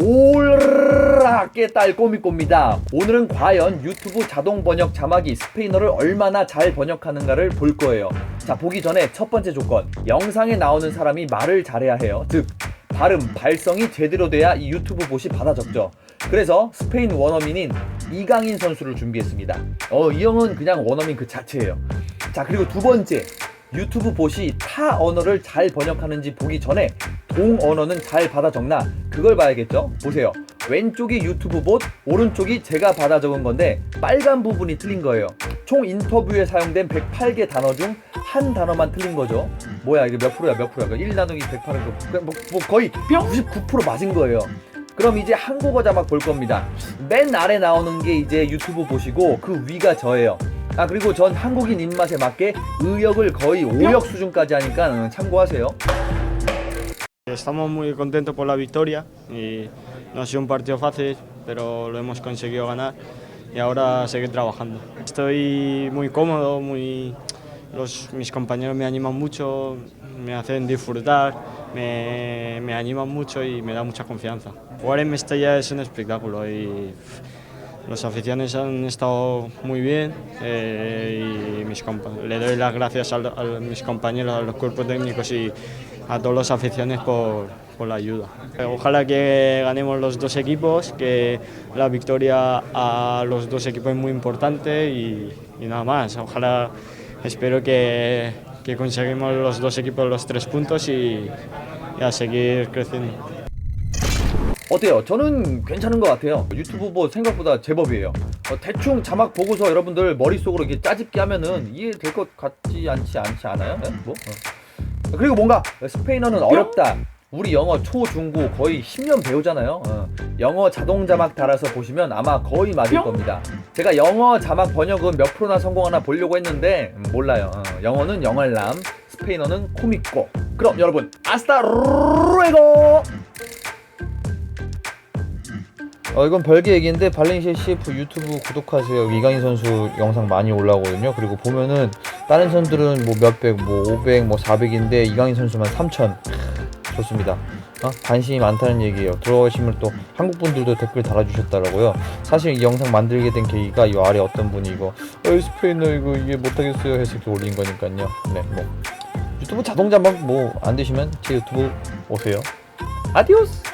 올라 깨딸 꼬미꼬입니다. 오늘은 과연 유튜브 자동 번역 자막이 스페인어를 얼마나 잘 번역하는가를 볼 거예요. 자, 보기 전에 첫 번째 조건. 영상에 나오는 사람이 말을 잘해야 해요. 즉, 발음, 발성이 제대로 돼야 이 유튜브 봇이 받아 적죠. 그래서 스페인 원어민인 이강인 선수를 준비했습니다. 어, 이 형은 그냥 원어민 그 자체예요. 자, 그리고 두 번째. 유튜브 봇이 타 언어를 잘 번역하는지 보기 전에 동 언어는 잘 받아 적나 그걸 봐야겠죠? 보세요. 왼쪽이 유튜브 봇, 오른쪽이 제가 받아 적은 건데 빨간 부분이 틀린 거예요. 총 인터뷰에 사용된 108개 단어 중 한 단어만 틀린 거죠. 뭐야 이게 몇 프로야 몇 프로야? 1 나누기 108은 뭐, 뭐 거의 99% 맞은 거예요. 그럼 이제 한국어 자막 볼 겁니다. 맨 아래 나오는 게 이제 유튜브 보시고 그 위가 저예요. 아 그리고 전 한국인 입맛에 맞게 의역을 거의 5역 수준까지 하니까 음, 참고하세요. Estamos muy contentos por la victoria y no ha sido un partido fácil, pero lo hemos conseguido ganar y ahora seguir trabajando. Estoy muy cómodo, muy, los, mis compañeros me animan mucho, me hacen disfrutar, me, me animan mucho y me da mucha confianza. Jugar en Mestalla es un espectáculo y pff, los aficiones han estado muy bien eh, y mis le doy las gracias a, mis compañeros, a los cuerpos técnicos y a todos los aficiones por, la ayuda. Ojalá que ganemos los dos equipos, que la victoria a los dos equipos es muy importante y, nada más. Ojalá, espero que, conseguimos los dos equipos los tres puntos y a seguir creciendo. 어때요? 저는 괜찮은 것 같아요. 유튜브 뭐 생각보다 제법이에요. 어, 대충 자막 보고서 여러분들 머릿속으로 이렇게 짜집기 하면은 이해될 것 같지 않지 않지 않아요? 네? 뭐? 어. 그리고 뭔가 스페인어는 어렵다. 우리 영어 초, 중, 고 거의 10년 배우잖아요. 어. 영어 자동 자막 달아서 보시면 아마 거의 맞을 겁니다. 제가 영어 자막 번역은 몇 프로나 성공하나 보려고 했는데 음, 몰라요. 어. 영어는 영알람, 스페인어는 코미꼬. 그럼 여러분 아스타 루에고! 어 이건 별개 얘기인데 발렌시아 CF 유튜브 구독하세요. 이강인 선수 영상 많이 올라오거든요. 그리고 보면은 다른 선들은 뭐 몇백, 뭐 500, 뭐 400인데 이강인 선수만 3천. 좋습니다. 어? 관심이 많다는 얘기예요. 들어오시면 또 한국 분들도 댓글 달아주셨더라고요. 사실 이 영상 만들게 된 계기가 이 아래 어떤 분이 이거 어 스페인어 이거 이해 못하겠어요 해서 이렇게 올린 거니까요. 네, 뭐 유튜브 자동 자막 뭐 안 되시면 제 유튜브 오세요. 아디오스.